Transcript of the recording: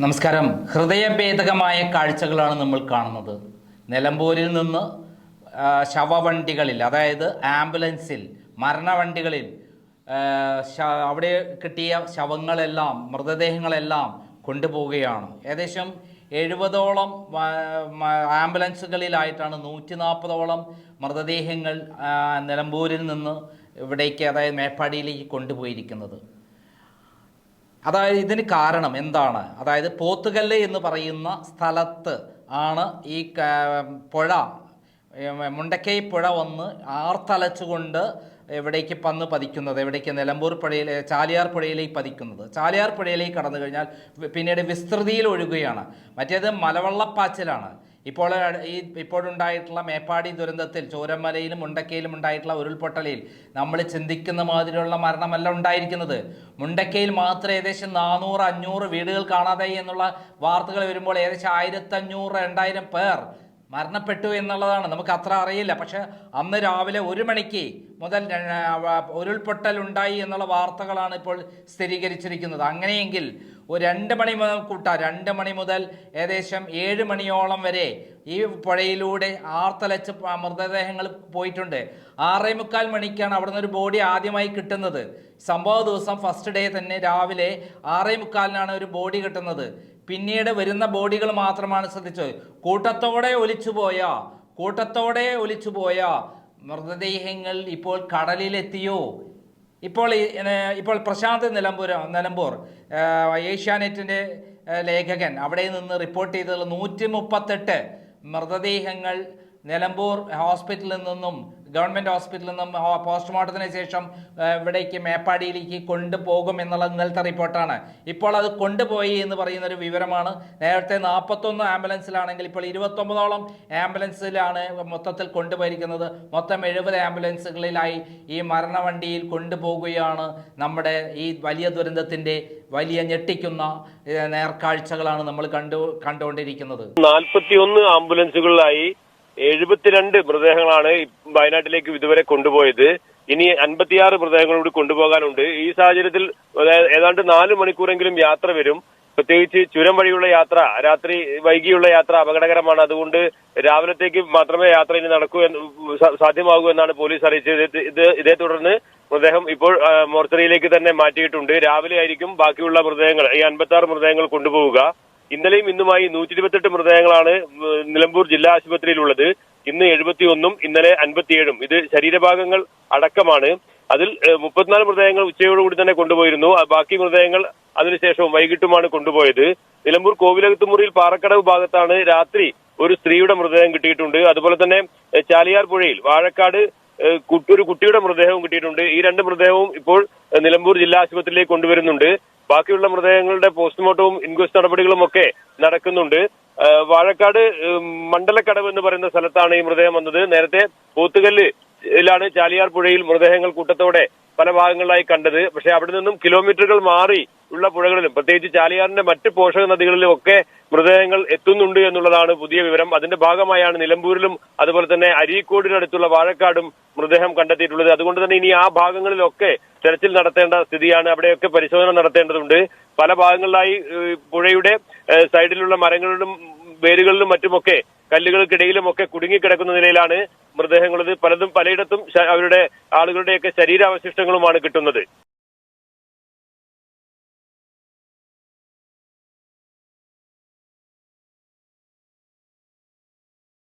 നമസ്കാരം. ഹൃദയഭേദകമായ കാഴ്ചകളാണ് നമ്മൾ കാണുന്നത്. നിലമ്പൂരിൽ നിന്ന് ശവവണ്ടികളിൽ അതായത് ആംബുലൻസിൽ മരണവണ്ടികളിൽ അവിടെ കിട്ടിയ ശവങ്ങളെല്ലാം മൃതദേഹങ്ങളെല്ലാം കൊണ്ടുപോവുകയാണ്. ഏകദേശം എഴുപതോളം ആംബുലൻസുകളിലായിട്ടാണ് നൂറ്റി നാൽപ്പതോളം മൃതദേഹങ്ങൾ നിലമ്പൂരിൽ നിന്ന് ഇവിടേക്ക് അതായത് മേപ്പാടിയിലേക്ക് കൊണ്ടുപോയിരിക്കുന്നത്. അതായത് ഇതിന് കാരണം എന്താണ്? അതായത് പോത്തുകല്ല് എന്ന് പറയുന്ന സ്ഥലത്ത് ആണ് ഈ പുഴ മുണ്ടക്കൈ പുഴ വന്ന് ആർത്തലച്ചുകൊണ്ട് എവിടേക്ക് പന്ന് പതിക്കുന്നത്? എവിടേക്ക്? നിലമ്പൂർ പുഴയിൽ ചാലിയാർ പുഴയിലേക്ക് പതിക്കുന്നത്. ചാലിയാർ പുഴയിലേക്ക് കടന്നു കഴിഞ്ഞാൽ പിന്നീട് വിസ്തൃതിയിൽ ഒഴുകുകയാണ്. മറ്റേത് മലവെള്ളപ്പാച്ചിലാണ്. ഇപ്പോൾ ഈ ഇപ്പോഴുണ്ടായിട്ടുള്ള മേപ്പാടി ദുരന്തത്തിൽ ചോരമലയിലും മുണ്ടക്കയിലും ഉണ്ടായിട്ടുള്ള ഉരുൾപൊട്ടലിൽ നമ്മൾ ചിന്തിക്കുന്ന മാതിരിയുള്ള മരണമല്ല ഉണ്ടായിരിക്കുന്നത്. മുണ്ടക്കയിൽ മാത്രം ഏകദേശം നാനൂറ് അഞ്ഞൂറ് വീടുകൾ കാണാതായി എന്നുള്ള വാർത്തകൾ വരുമ്പോൾ ഏകദേശം ആയിരത്തഞ്ഞൂറ് രണ്ടായിരം പേർ മരണപ്പെട്ടു എന്നുള്ളതാണ്. നമുക്ക് അത്ര അറിയില്ല. പക്ഷെ അന്ന് രാവിലെ ഒരു മണിക്ക് മുതൽ ഉരുൾപൊട്ടൽ ഉണ്ടായി എന്നുള്ള വാർത്തകളാണ് ഇപ്പോൾ സ്ഥിരീകരിച്ചിരിക്കുന്നത്. അങ്ങനെയെങ്കിൽ ഒരു രണ്ട് മണി മുതൽ കൂട്ടാം രണ്ട് മണി മുതൽ ഏകദേശം ഏഴ് മണിയോളം വരെ ഈ പുഴയിലൂടെ ആർത്തലച്ച് മൃതദേഹങ്ങൾ പോയിട്ടുണ്ട്. ആറേ മുക്കാൽ മണിക്കാണ് അവിടുന്ന് ഒരു ബോഡി ആദ്യമായി കിട്ടുന്നത്. സംഭവ ദിവസം ഫസ്റ്റ് ഡേ തന്നെ രാവിലെ ആറേ മുക്കാലിനാണ് ഒരു ബോഡി കിട്ടുന്നത്. പിന്നീട് വരുന്ന ബോഡികൾ മാത്രമാണ് ശ്രദ്ധിച്ചത്. കൂട്ടത്തോടെ ഒലിച്ചുപോയ കൂട്ടത്തോടെ ഒലിച്ചുപോയ മൃതദേഹങ്ങൾ ഇപ്പോൾ കടലിലെത്തിയോ? ഇപ്പോൾ ഇപ്പോൾ പ്രശാന്ത് നിലമ്പൂർ നിലമ്പൂർ ഏഷ്യാനെറ്റിന്റെ ലേഖകൻ അവിടെ നിന്ന് റിപ്പോർട്ട് ചെയ്തുള്ള നൂറ്റി മുപ്പത്തെട്ട് മൃതദേഹങ്ങൾ നിലമ്പൂർ ഹോസ്പിറ്റലിൽ നിന്നും ഗവൺമെന്റ് ഹോസ്പിറ്റലിൽ നിന്നും പോസ്റ്റ്മോർട്ടത്തിന് ശേഷം ഇവിടേക്ക് മേപ്പാടിയിലേക്ക് കൊണ്ടുപോകും എന്നുള്ള ഇന്നലത്തെ റിപ്പോർട്ടാണ്. ഇപ്പോൾ അത് കൊണ്ടുപോയി എന്ന് പറയുന്നൊരു വിവരമാണ്. നേരത്തെ നാൽപ്പത്തൊന്ന് ആംബുലൻസിലാണെങ്കിൽ ഇപ്പോൾ ഇരുപത്തൊമ്പതോളം ആംബുലൻസിലാണ് മൊത്തത്തിൽ കൊണ്ടുപോയിരിക്കുന്നത്. മൊത്തം എഴുപത് ആംബുലൻസുകളിലായി ഈ മരണവണ്ടിയിൽ കൊണ്ടുപോകുകയാണ് നമ്മുടെ ഈ വലിയ ദുരന്തത്തിന്റെ വലിയ ഞെട്ടിക്കുന്ന നേർക്കാഴ്ചകളാണ് നമ്മൾ കണ്ടു കണ്ടുകൊണ്ടിരിക്കുന്നത്. നാൽപ്പത്തിയൊന്ന് ആംബുലൻസുകളിലായി എഴുപത്തിരണ്ട് മൃതദേഹങ്ങളാണ് വയനാട്ടിലേക്ക് ഇതുവരെ കൊണ്ടുപോയത്. ഇനി അൻപത്തിയാറ് മൃതദേഹങ്ങൾ കൂടി കൊണ്ടുപോകാനുണ്ട്. ഈ സാഹചര്യത്തിൽ ഏതാണ്ട് നാല് മണിക്കൂറെങ്കിലും യാത്ര വരും. പ്രത്യേകിച്ച് ചുരം വഴിയുള്ള യാത്ര രാത്രി വൈകിയുള്ള യാത്ര അപകടകരമാണ്. അതുകൊണ്ട് രാവിലത്തേക്ക് മാത്രമേ യാത്ര ഇനി നടക്കൂ എന്ന് സാധ്യമാകൂ എന്നാണ് പോലീസ് അറിയിച്ചത്. ഇത് ഇത് തുടർന്ന് മൃതദേഹം ഇപ്പോൾ മോർച്ചറിയിലേക്ക് തന്നെ മാറ്റിയിട്ടുണ്ട്. രാവിലെ ആയിരിക്കും ബാക്കിയുള്ള മൃതദേഹങ്ങൾ ഈ അൻപത്തി മൃതദേഹങ്ങൾ കൊണ്ടുപോവുക. ഇന്നലെയും ഇന്നുമായി നൂറ്റി ഇരുപത്തെട്ട് മൃതദേഹങ്ങളാണ് നിലമ്പൂർ ജില്ലാ ആശുപത്രിയിലുള്ളത്. ഇന്ന് എഴുപത്തിയൊന്നും ഇന്നലെ അൻപത്തിയേഴും. ഇത് ശരീരഭാഗങ്ങൾ അടക്കമാണ്. അതിൽ മുപ്പത്തിനാല് മൃതദേഹങ്ങൾ ഉച്ചയോടുകൂടി തന്നെ കൊണ്ടുപോയിരുന്നു. ബാക്കി മൃതദേഹങ്ങൾ അതിനുശേഷവും വൈകിട്ടുമാണ് കൊണ്ടുപോയത്. നിലമ്പൂർ കോവിലകത്തുമുറിയിൽ പാറക്കടവ് ഭാഗത്താണ് രാത്രി ഒരു സ്ത്രീയുടെ മൃതദേഹം കിട്ടിയിട്ടുണ്ട്. അതുപോലെ തന്നെ ചാലിയാർ പുഴയിൽ വാഴക്കാട് ഒരു കുട്ടിയുടെ മൃതദേഹവും കിട്ടിയിട്ടുണ്ട്. ഈ രണ്ട് മൃതദേഹവും ഇപ്പോൾ നിലമ്പൂർ ജില്ലാ ആശുപത്രിയിലേക്ക് കൊണ്ടുവരുന്നുണ്ട്. ബാക്കിയുള്ള മൃതദേഹങ്ങളുടെ പോസ്റ്റ്മോർട്ടവും ഇൻക്വസ്റ്റ് നടപടികളും ഒക്കെ നടക്കുന്നുണ്ട്. വാഴക്കാട് മണ്ഡലക്കടവ് എന്ന് പറയുന്ന സ്ഥലത്താണ് ഈ മൃതദേഹം വന്നത്. നേരത്തെ പോത്തുകല്ല് ലാണ് ചാലിയാർ പുഴയിൽ മൃതദേഹങ്ങൾ കൂട്ടത്തോടെ പല ഭാഗങ്ങളിലായി കണ്ടത്. പക്ഷേ അവിടെ നിന്നും കിലോമീറ്ററുകൾ മാറി ഉള്ള പുഴകളിലും പ്രത്യേകിച്ച് ചാലിയാറിന്റെ മറ്റ് പോഷക നദികളിലും ഒക്കെ മൃതദേഹങ്ങൾ എത്തുന്നുണ്ട് എന്നുള്ളതാണ് പുതിയ വിവരം. അതിന്റെ ഭാഗമായാണ് നിലമ്പൂരിലും അതുപോലെ തന്നെ അരീക്കോടിനടുത്തുള്ള വാഴക്കാടും മൃതദേഹം കണ്ടെത്തിയിട്ടുള്ളത്. അതുകൊണ്ട് തന്നെ ഇനി ആ ഭാഗങ്ങളിലൊക്കെ തെരച്ചിൽ നടത്തേണ്ട സ്ഥിതിയാണ്. അവിടെയൊക്കെ പരിശോധന നടത്തേണ്ടതുണ്ട്. പല ഭാഗങ്ങളിലായി പുഴയുടെ സൈഡിലുള്ള മരങ്ങളിലും വേരുകളിലും മറ്റുമൊക്കെ കല്ലുകൾക്കിടയിലുമൊക്കെ കുടുങ്ങിക്കിടക്കുന്ന നിലയിലാണ് മൃതദേഹങ്ങളത് പലതും പലയിടത്തും അവരുടെ ആളുകളുടെയൊക്കെ ശരീരാവശിഷ്ടങ്ങളുമാണ് കിട്ടുന്നത്.